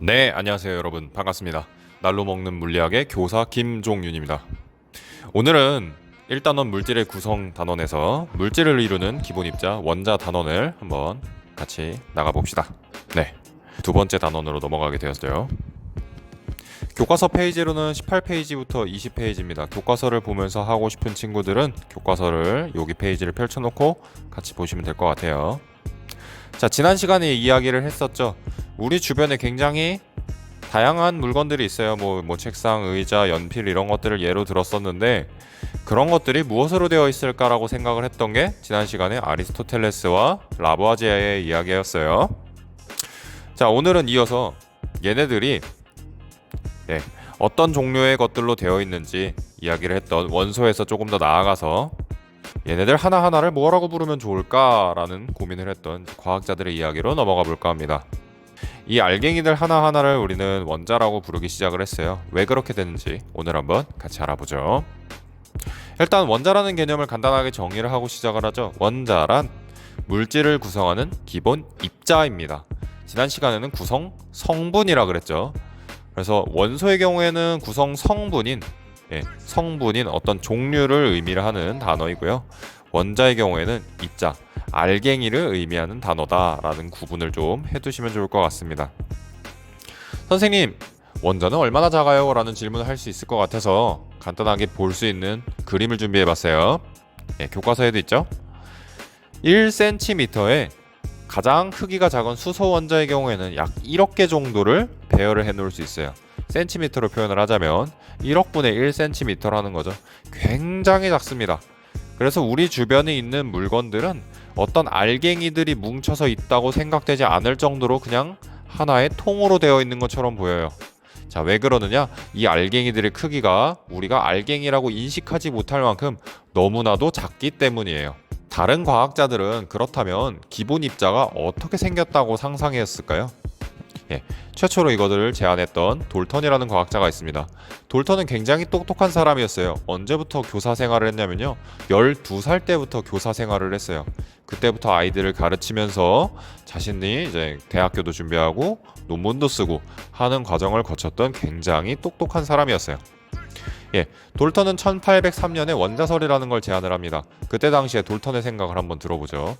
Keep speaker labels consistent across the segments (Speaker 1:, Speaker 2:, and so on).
Speaker 1: 네, 안녕하세요, 여러분. 반갑습니다. 날로 먹는 물리학의 교사 김종윤입니다. 오늘은 1단원 물질의 구성 단원에서 물질을 이루는 기본 입자 원자 단원을 한번 같이 나가 봅시다. 네. 두 번째 단원으로 넘어가게 되었어요. 교과서 페이지로는 18페이지부터 20페이지입니다. 교과서를 보면서 하고 싶은 친구들은 교과서를 여기 페이지를 펼쳐놓고 같이 보시면 될 것 같아요. 자, 지난 시간에 이야기를 했었죠. 우리 주변에 굉장히 다양한 물건들이 있어요. 뭐, 뭐 책상, 의자, 연필 이런 것들을 예로 들었었는데 그런 것들이 무엇으로 되어 있을까라고 생각을 했던 게 지난 시간에 아리스토텔레스와 라보아제아의 이야기였어요. 자, 오늘은 이어서 얘네들이 예, 어떤 종류의 것들로 되어 있는지 이야기를 했던 원소에서 조금 더 나아가서 얘네들 하나하나를 뭐라고 부르면 좋을까라는 고민을 했던 과학자들의 이야기로 넘어가 볼까 합니다. 이 알갱이들 하나하나를 우리는 원자라고 부르기 시작을 했어요. 왜 그렇게 되는지 오늘 한번 같이 알아보죠. 일단 원자라는 개념을 간단하게 정의를 하고 시작을 하죠. 원자란 물질을 구성하는 기본 입자입니다. 지난 시간에는 구성 성분이라 그랬죠. 그래서 원소의 경우에는 구성 성분인 예, 성분인 어떤 종류를 의미를 하는 단어이고요. 원자의 경우에는 입자, 알갱이를 의미하는 단어다라는 구분을 좀 해두시면 좋을 것 같습니다. 선생님, 원자는 얼마나 작아요? 라는 질문을 할 수 있을 것 같아서 간단하게 볼 수 있는 그림을 준비해 봤어요. 예, 교과서에도 있죠? 1cm에 가장 크기가 작은 수소 원자의 경우에는 약 1억 개 정도를 배열을 해 놓을 수 있어요. 센티미터로 표현을 하자면 1억분의 1cm라는 거죠. 굉장히 작습니다. 그래서 우리 주변에 있는 물건들은 어떤 알갱이들이 뭉쳐서 있다고 생각되지 않을 정도로 그냥 하나의 통으로 되어 있는 것처럼 보여요. 자, 왜 그러느냐? 이 알갱이들의 크기가 우리가 알갱이라고 인식하지 못할 만큼 너무나도 작기 때문이에요. 다른 과학자들은 그렇다면 기본 입자가 어떻게 생겼다고 상상했을까요? 예, 최초로 이것을 제안했던 돌턴이라는 과학자가 있습니다. 돌턴은 굉장히 똑똑한 사람이었어요. 언제부터 교사 생활을 했냐면요. 12살 때부터 교사 생활을 했어요. 그때부터 아이들을 가르치면서 자신이 이제 대학교도 준비하고 논문도 쓰고 하는 과정을 거쳤던 굉장히 똑똑한 사람이었어요. 예, 돌턴은 1803년에 원자설이라는 걸 제안을 합니다. 그때 당시에 돌턴의 생각을 한번 들어보죠.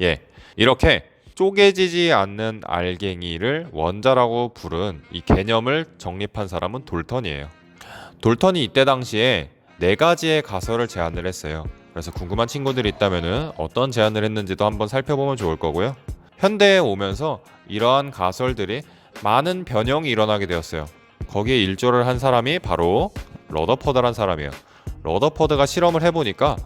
Speaker 1: 예, 이렇게 쪼개지지 않는 알갱이를 원자라고 부른 이 개념을 정립한 사람은 돌턴이에요. 돌턴이 이때 당시에 네 가지의 가설을 제안을 했어요. 그래서 궁금한 친구들이 있다면은 어떤 제안을 했는지도 한번 살펴보면 좋을 거고요. 현대에 오면서 이러한 가설들이 많은 변형이 일어나게 되었어요. 거기에 일조를 한 사람이 바로 러더퍼드란 사람이에요. 러더퍼드가 실험을 해보니까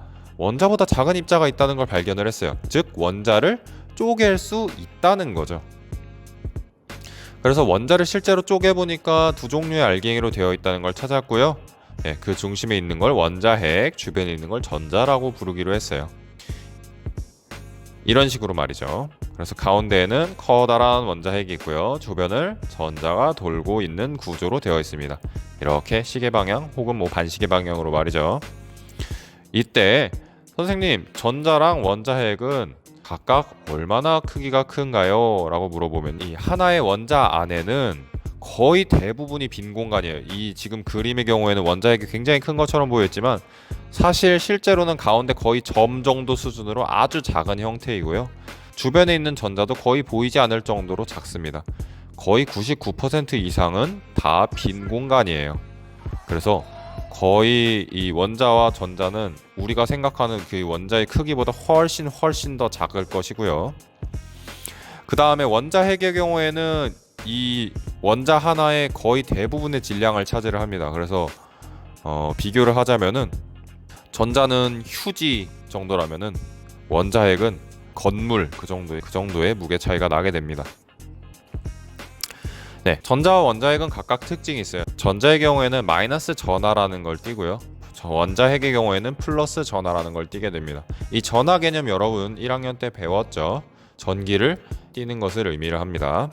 Speaker 1: 원자보다 작은 입자가 있다는 걸 발견을 했어요. 즉 원자를 쪼갤 수 있다는 거죠. 그래서 원자를 실제로 쪼개 보니까 두 종류의 알갱이로 되어 있다는 걸 찾았고요. 예, 그 중심에 있는 걸 원자핵, 주변에 있는 걸 전자라고 부르기로 했어요. 이런 식으로 말이죠. 그래서 가운데에는 커다란 원자핵이 있고요. 주변을 전자가 돌고 있는 구조로 되어 있습니다. 이렇게 시계 방향 혹은 뭐 반시계 방향으로 말이죠. 이때 선생님 전자랑 원자핵은 각각 얼마나 크기가 큰가요? 라고 물어보면 이 하나의 원자 안에는 거의 대부분이 빈 공간이에요. 이 지금 그림의 경우에는 원자핵이 굉장히 큰 것처럼 보였지만 사실 실제로는 가운데 거의 점 정도 수준으로 아주 작은 형태이고요. 주변에 있는 전자도 거의 보이지 않을 정도로 작습니다. 거의 99% 이상은 다 빈 공간이에요. 그래서 거의 이 원자와 전자는 우리가 생각하는 그 원자의 크기보다 훨씬 훨씬 더 작을 것이고요. 그 다음에 원자 핵의 경우에는 이 원자 하나의 거의 대부분의 질량을 차지를 합니다. 그래서 어, 비교를 하자면은 전자는 휴지 정도라면은 원자핵은 건물 그 정도의 그 정도의 무게 차이가 나게 됩니다. 네, 전자와 원자핵은 각각 특징이 있어요. 전자의 경우에는 마이너스 전하라는 걸 띄고요. 저 원자핵의 경우에는 플러스 전하라는 걸 띄게 됩니다. 이 전하 개념 여러분 1학년 때 배웠죠. 전기를 띄는 것을 의미를 합니다.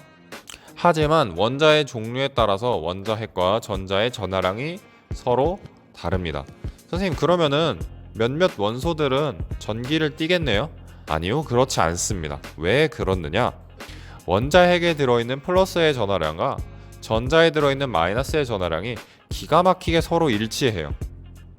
Speaker 1: 하지만 원자의 종류에 따라서 원자핵과 전자의 전하량이 서로 다릅니다. 선생님 그러면은 몇몇 원소들은 전기를 띠겠네요? 아니요, 그렇지 않습니다. 왜 그렇느냐? 원자핵에 들어있는 플러스의 전하량과 전자에 들어있는 마이너스의 전하량이 기가 막히게 서로 일치해요.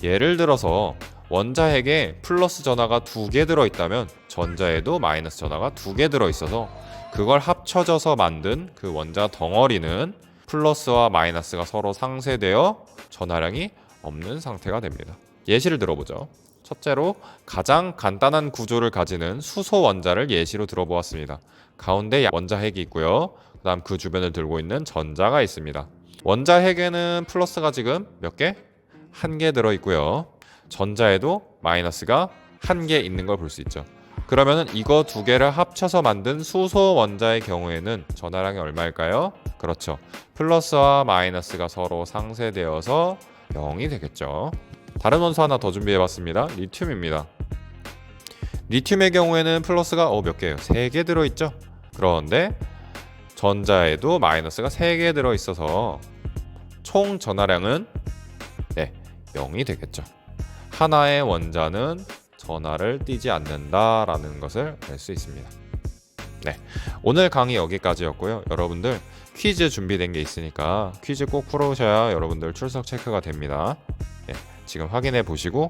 Speaker 1: 예를 들어서 원자핵에 플러스 전하가 두 개 들어있다면 전자에도 마이너스 전하가 두 개 들어있어서 그걸 합쳐져서 만든 그 원자 덩어리는 플러스와 마이너스가 서로 상쇄되어 전하량이 없는 상태가 됩니다. 예시를 들어보죠. 첫째로 가장 간단한 구조를 가지는 수소 원자를 예시로 들어보았습니다. 가운데 원자 핵이 있고요. 그다음 그 주변을 들고 있는 전자가 있습니다. 원자 핵에는 플러스가 지금 몇 개? 한 개 들어 있고요. 전자에도 마이너스가 한 개 있는 걸 볼 수 있죠. 그러면은 이거 두 개를 합쳐서 만든 수소 원자의 경우에는 전하량이 얼마일까요? 그렇죠. 플러스와 마이너스가 서로 상쇄되어서 0이 되겠죠. 다른 원소 하나 더 준비해 봤습니다. 리튬입니다. 리튬의 경우에는 플러스가 어, 몇 개예요? 3개 들어 있죠. 그런데 전자에도 마이너스가 3개 들어 있어서 총 전하량은 네, 0이 되겠죠. 하나의 원자는 전하를 띠지 않는다라는 것을 알 수 있습니다. 네, 오늘 강의 여기까지였고요. 여러분들 퀴즈 준비된 게 있으니까 퀴즈 꼭 풀어오셔야 여러분들 출석 체크가 됩니다. 네, 지금 확인해 보시고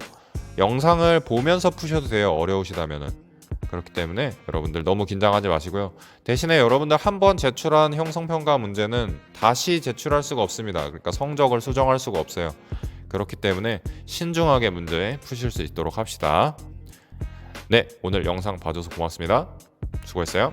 Speaker 1: 영상을 보면서 푸셔도 돼요. 어려우시다면은. 그렇기 때문에 여러분들 너무 긴장하지 마시고요. 대신에 여러분들 한 번 제출한 형성평가 문제는 다시 제출할 수가 없습니다. 그러니까 성적을 수정할 수가 없어요. 그렇기 때문에 신중하게 문제 푸실 수 있도록 합시다. 네, 오늘 영상 봐줘서 고맙습니다. 수고했어요.